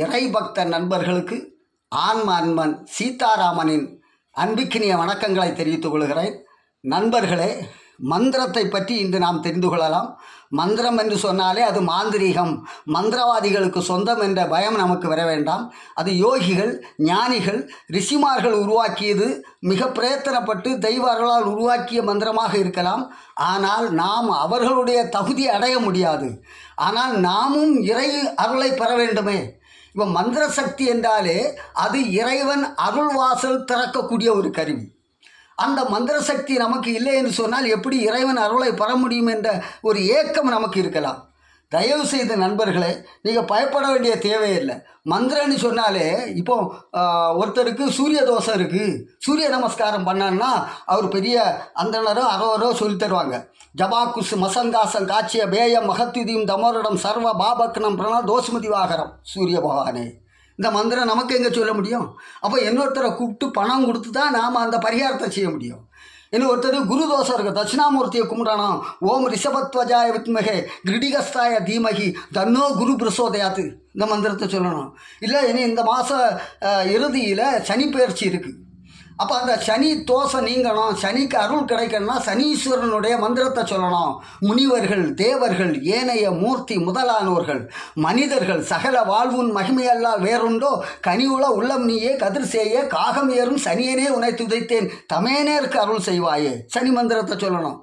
இறை பக்த நண்பர்களுக்கு ஆன்ம அன்பன் சீதாராமனின் அன்பிக்கினிய வணக்கங்களை தெரிவித்துக் கொள்கிறேன். நண்பர்களே மந்திரத்தை பற்றி இன்று நாம் தெரிந்து கொள்ளலாம். மந்திரம் என்று சொன்னாலே அது மாந்திரீகம். மந்திரவாதிகளுக்கு சொந்தம் என்ற பயம் நமக்கு வர வேண்டாம். அது யோகிகள் ஞானிகள் ரிஷிமார்கள் உருவாக்கியது மிக பிரயத்தனப்பட்டு தெய்வ அருளால் உருவாக்கிய மந்திரமாக இருக்கலாம். ஆனால் நாம் அவர்களுடைய தகுதி அடைய முடியாது. ஆனால் நாமும் இறை அருளை பெற வேண்டுமே. இப்போ மந்திர சக்தி என்றாலே அது இறைவன் அருள் வாசல் திறக்கக்கூடிய ஒரு கருவி. அந்த மந்திர சக்தி நமக்கு இல்லை என்று சொன்னால் எப்படி இறைவன் அருளை பெற முடியும் என்ற ஒரு ஏக்கம் நமக்கு இருக்கலாம். தயவு செய்த நண்பர்களே நீங்கள் பயப்பட வேண்டிய தேவையில்லை. மந்திரன்னு சொன்னாலே இப்போ ஒருத்தருக்கு சூரிய தோஷம் இருக்குது சூரிய நமஸ்காரம் பண்ணான்னா அவர் பெரிய அந்தனரோ அரோரோ சொல்லி தருவாங்க. ஜபாக்குஸ் மசங்காசம் காட்சிய பேய மகத்துதியும் தமோரிடம் சர்வ பாபக்னம் பிரணா தோசுமதி வாகரம் சூரிய பகவானே. இந்த மந்திரம் நமக்கு எங்கே சொல்ல முடியும்? அப்போ இன்னொருத்தரை கூப்பிட்டு பணம் கொடுத்து தான் நாம் அந்த பரிகாரத்தை செய்ய முடியும். இன்னும் ஒருத்தர் குரு தோஷம் இருக்கு. தட்சிணாமூர்த்தியை கும்பிடணும் ஓம் ரிஷபத்வஜாய வித்மகே. கிரிடிகஸ்தாய தீமகி. தன்னோ குரு பிரசோதயாத்து. இந்த மந்திரத்தை சொல்லணும். இல்லை இனி இந்த மாத இறுதியில் சனி பயிற்சி இருக்குது அப்போ அந்த சனி தோஷம் நீங்கணும் சனிக்கு அருள் கிடைக்கணும்னா சனீஸ்வரனுடைய மந்திரத்தை சொல்லணும். முனிவர்கள் தேவர்கள் ஏனைய மூர்த்தி முதலானோர்கள் மனிதர்கள் சகல வாழ்வுன் மகிமையல்லால் வேறுண்டோ கனிவுள உள்ளம் நீயே கதிர் செய்ய காகம் ஏறும் சனியனே உனை துதைத்தேன் தமேனேருக்கு அருள் செய்வாயே. சனி மந்திரத்தை சொல்லணும்.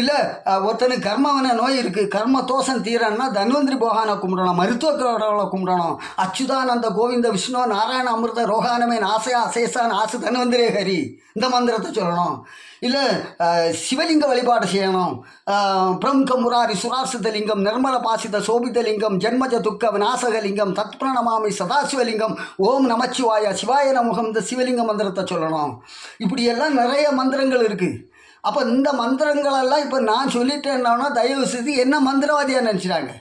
இல்லை ஒருத்தனுக்கு கர்மவன நோய் இருக்குது கர்ம தோஷம் தீரன்னா தன்வந்திரி போகான கும்பிடணும் மருத்துவ கடவுளை கும்பிடணும். அச்சுதானந்த கோவிந்த விஷ்ணு நாராயண அமிர்த ரோகானமே ஆசை அசேசான் ஆசு தன்வந்திரே ஹரி. இந்த மந்திரத்தை சொல்லணும். இல்லை சிவலிங்க வழிபாடு செய்யணும். பிரம்க பிரமுக முராரி சுராசித லிங்கம் நிர்மல பாசித சோபித லிங்கம் ஜென்மஜ துக்க விநாசக லிங்கம் தத்பிரணமாமி சதாசிவலிங்கம் ஓம் நமச்சிவாய சிவாய முகம் இந்த சிவலிங்க மந்திரத்தை சொல்லணும். இப்படியெல்லாம் நிறைய மந்திரங்கள் இருக்குது அப்போ இந்த மந்திரங்களெல்லாம் இப்போ நான் சொல்லிட்டேன்னா தயவு செய்து என்ன மந்திரவாதியாக நினச்சிட்டாங்க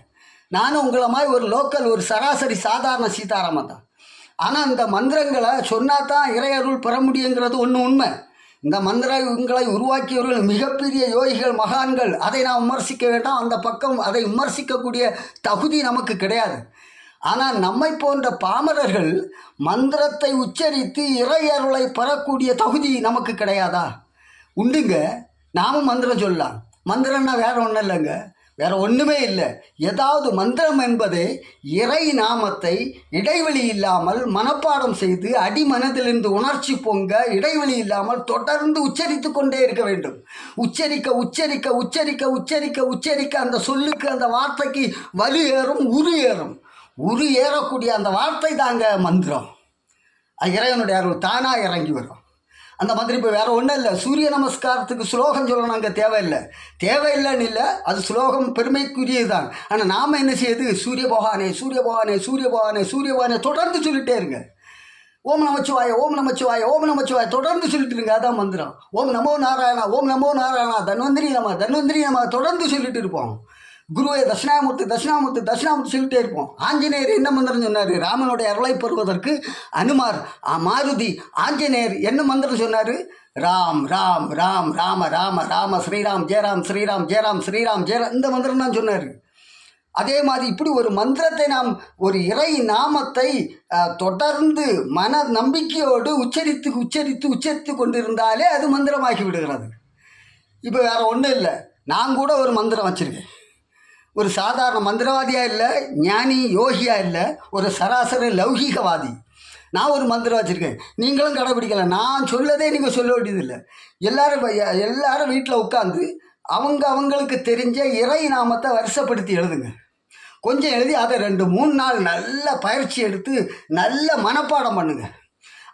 நானும் உங்களை மாதிரி ஒரு லோக்கல் ஒரு சராசரி சாதாரண சீதாராமன் தான். ஆனால் இந்த மந்திரங்களை சொன்னால் தான் இறையருள் பெற முடியுங்கிறது ஒன்று உண்மை. இந்த மந்திரங்களை உருவாக்கியவர்கள் மிகப்பெரிய யோகிகள் மகான்கள். அதை நாம் விமர்சிக்க வேண்டாம். அந்த பக்கம் அதை விமர்சிக்கக்கூடிய தகுதி நமக்கு கிடையாது. ஆனால் நம்மை போன்ற பாமரர்கள் மந்திரத்தை உச்சரித்து இறையருளை பெறக்கூடிய தகுதி நமக்கு கிடையாதா? உண்டுங்க. நாமும் மந்திரம் சொல்லலாம். மந்திரம்னா வேற ஒன்றும் இல்லைங்க. வேற ஒன்றுமே இல்லை. ஏதாவது மந்திரம் என்பது இறை நாமத்தை இடைவெளி இல்லாமல் மனப்பாடம் செய்து அடிமனதிலிருந்து உணர்ச்சி பொங்க இடைவெளி இல்லாமல் தொடர்ந்து உச்சரித்து கொண்டே இருக்க வேண்டும். உச்சரிக்க உச்சரிக்க உச்சரிக்க உச்சரிக்க உச்சரிக்க அந்த சொல்லுக்கு அந்த வார்த்தைக்கு வலு ஏறும் உரு ஏறும். உரு ஏறக்கூடிய அந்த வார்த்தை தாங்க மந்திரம். இறைவனுடைய அருள் தானாக இறங்கி வரும். அந்த மாதிரி இப்போ வேறு ஒன்றும் இல்லை. சூரிய நமஸ்காரத்துக்கு ஸ்லோகம் சொல்லணும் அங்கே தேவையில்லை. தேவையில்லைன்னு இல்லை அது ஸ்லோகம் பெருமைக்குரியது தான் ஆனால் நாம் என்ன செய்யுது சூரிய பகவானே சூரிய பகவானே சூரிய பகவானே சூரிய பகவானே தொடர்ந்து சொல்லிட்டே இருங்க. ஓம் நமச்சிவாய ஓம் நமச்சிவாய ஓம் நமச்சிவாய தொடர்ந்து சொல்லிட்டு இருங்க. அதான் மந்திரம். ஓம் நமோ நாராயணா ஓம் நமோ நாராயணா தன்வந்திரி நம தன்வந்திரி நம தொடர்ந்து சொல்லிட்டு இருப்போம். குருவே தட்சிணாமூர்த்தி தட்சிணாமூர்த்தி தட்சிணாமூர்த்தி சொல்லிட்டே இருப்போம். ஆஞ்சநேயர் என்ன மந்திரம் சொன்னார்? ராமனுடைய அருளை பெறுவதற்கு அனுமார் மாருதி ஆஞ்சநேயர் என்ன மந்திரம் சொன்னார்? ராம் ராம் ராம் ராம ராம ராம ஸ்ரீராம் ஜெயராம் ஸ்ரீராம் ஜெயராம் ஸ்ரீராம் ஜெயராம் இந்த மந்திரம் தான் சொன்னார். அதே மாதிரி இப்படி ஒரு மந்திரத்தை நாம் ஒரு இறை நாமத்தை தொடர்ந்து மன நம்பிக்கையோடு உச்சரித்து உச்சரித்து உச்சரித்து கொண்டிருந்தாலே அது மந்திரமாகி விடுகிறது. இப்போ வேறு ஒன்றும் இல்லை. நான் கூட ஒரு மந்திரம் வச்சுருக்கேன். ஒரு சாதாரண மந்திரவாதியாக இல்லை ஞானி யோகியாக இல்லை ஒரு சராசரி லௌகீகவாதி. நான் ஒரு மந்திரம் வச்சுருக்கேன். நீங்களும் கடைபிடிக்கல நான் சொல்லதே நீங்கள் சொல்ல வேண்டியதில்லை. எல்லாரும் எல்லாரும் வீட்டில் உட்காந்து அவங்க அவங்களுக்கு தெரிஞ்ச இறை நாமத்தை வருஷப்படுத்தி எழுதுங்க. கொஞ்சம் எழுதி அதை ரெண்டு மூணு நாள் நல்ல பயிற்சி எடுத்து நல்ல மனப்பாடம் பண்ணுங்க.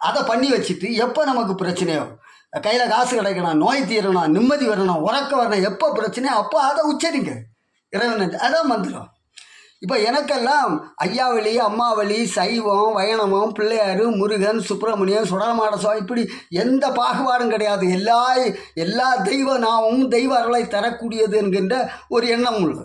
அதை பண்ணி வச்சுட்டு எப்போ நமக்கு பிரச்சனையோ கையில் காசு கிடைக்கணும் நோய் தீரணும் நிம்மதி வரணும் உறக்க வரணும் எப்போ பிரச்சனையோ அப்போ அதை உச்சரிங்க. இறைவன் அதான் மந்திரம். இப்போ எனக்கெல்லாம் ஐயாவளி அம்மாவளி சைவம் வயணமும் பிள்ளையார் முருகன் சுப்பிரமணியன் சுடலமாட சுவாமி இப்படி எந்த பாகுபாடும் கிடையாது. எல்லா எல்லா தெய்வ நாமும் தெய்வ அருளை தரக்கூடியது என்கின்ற ஒரு எண்ணம் உள்ளது.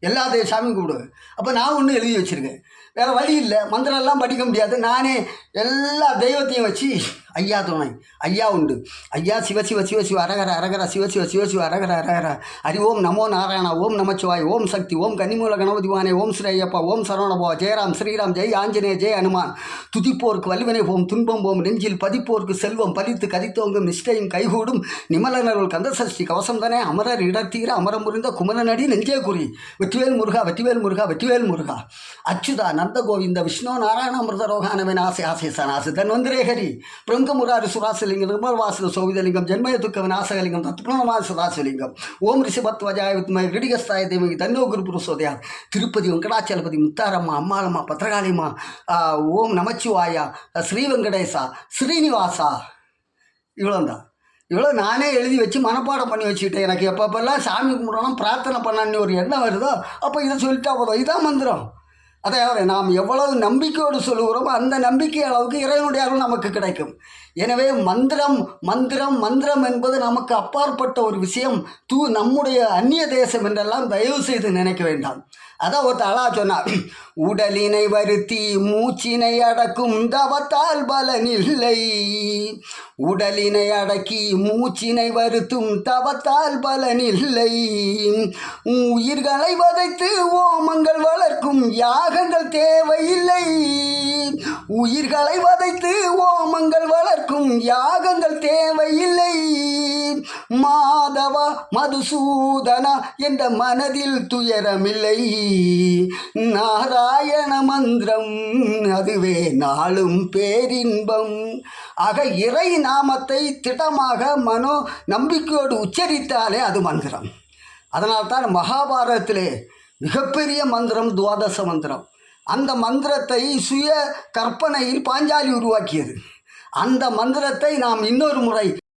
எல்லா சாமியும் சாமி கும்பிடுவேன். அப்போ நான் ஒன்று எழுதி வச்சுருக்கேன். வேறு வழி இல்லை. மந்திரம்லாம் படிக்க முடியாது. நானே எல்லா தெய்வத்தையும் வச்சு ஐயா துணை ஐயா உண்டு. ஐயா சிவ சிவ சிவ சிவ அரகர அரகர சிவ சிவ சிவ சிவ அரகர அரகர. ஹரி ஓம் நமோ நாராயணா ஓம் நமச்சிவாய் ஓம் சக்தி ஓம் கன்னிமூல கணபதிவானே ஓம் ஸ்ரீ ஐயப்பா ஓம் சரவணபவா. ஜெயராம் ஸ்ரீராம் ஜெய் ஆஞ்சநேய ஜெய் ஹனுமான் துதிப்போர்க்கு வல்வினை போம் துன்பம் போம் நெஞ்சில் பதிப்போர்க்கு செல்வம் பலித்து கதித்தோங்கும் நிஷ்டையும் கைகூடும். நிமலனருள் கந்தசஷ்டி கவசம் தானே அமரர் இடத்தீர அமரம் புரிந்த குமரனடி நெஞ்சே குறி. வெற்றிவேல் முருகா வெற்றிவேல் முருகா வெற்றிவேல் முருகா. அச்சுதா நந்த கோவிந்த விஷ்ணு நாராயண அமிர்த ரோகானவன் ஆசை ஆசை சனாசு தன்வந்திரே ஹரி பிரங்க முராரி சுராசலிங்கம் நிர்மல்வாசன சோவிதலிங்கம் ஜென்மய துக்க விநாசகலிங்கம் தத்புரணமான சுராசலிங்கம் ஓம் ரிஷபத்வஜாய வித்மய கிரிகஸ்தாய தேவகி தன்னோ குரு புருஷோதயா திருப்பதி வெங்கடாச்சலபதி முத்தாரம்மா அம்மாளம்மா பத்திரகாளிம்மா ஓம் நமச்சிவாயா ஸ்ரீ வெங்கடேசா ஸ்ரீனிவாசா. இவ்வளோந்தான் இவ்வளோ நானே எழுதி வச்சு மனப்பாடம் பண்ணி வச்சுக்கிட்டேன். எனக்கு எப்பப்பெல்லாம் சாமி கும்பிடணும் பிரார்த்தனை பண்ணணும்னு ஒரு எண்ணம் வருதோ அப்போ இதை சொல்லிட்டா போதும். இதான் மந்திரம். அதாவது நாம் எவ்வளவு நம்பிக்கையோடு சொல்லுகிறோமோ அந்த நம்பிக்கை அளவுக்கு இறைவனுடைய அருள் நமக்கு கிடைக்கும். எனவே மந்திரம் மந்திரம் மந்திரம் என்பது நமக்கு அப்பாற்பட்ட ஒரு விஷயம். தூ நம்முடைய அந்நிய தேசம் என்றெல்லாம் தயவு செய்து நினைக்க வேண்டாம். அதான் ஒருத்தர் அழா சொன்னார் உடலினை வருத்தி மூச்சினை அடக்கும் தவத்தால் பலனில்லை. உடலினை அடக்கி மூச்சினை வருத்தும் தவத்தால் பலனில்லை. உயிர்களை வதைத்து ஓமங்கள் வளர்க்கும் யாகங்கள் தேவையில்லை. உயிர்களை வதைத்து ஓமங்கள் வளர்க்கும் யாகங்கள் தேவையில்லை. மாதவா மதுசூதனா என்ற மனதில் துயரமில்லை. நாராயண மந்திரம் அதுவே நாளும் பேரின்பம். ஆக இறை நாமத்தை திடமாக மனோ நம்பிக்கையோடு உச்சரித்தாலே அது மந்திரம். அதனால்தான் மகாபாரதத்திலே மிகப்பெரிய மந்திரம் துவாதச மந்திரம். அந்த மந்திரத்தை சுய கற்பனையில் பாஞ்சாலி உருவாக்கியது. அந்த மந்திரத்தை நாம் இன்னொரு முறை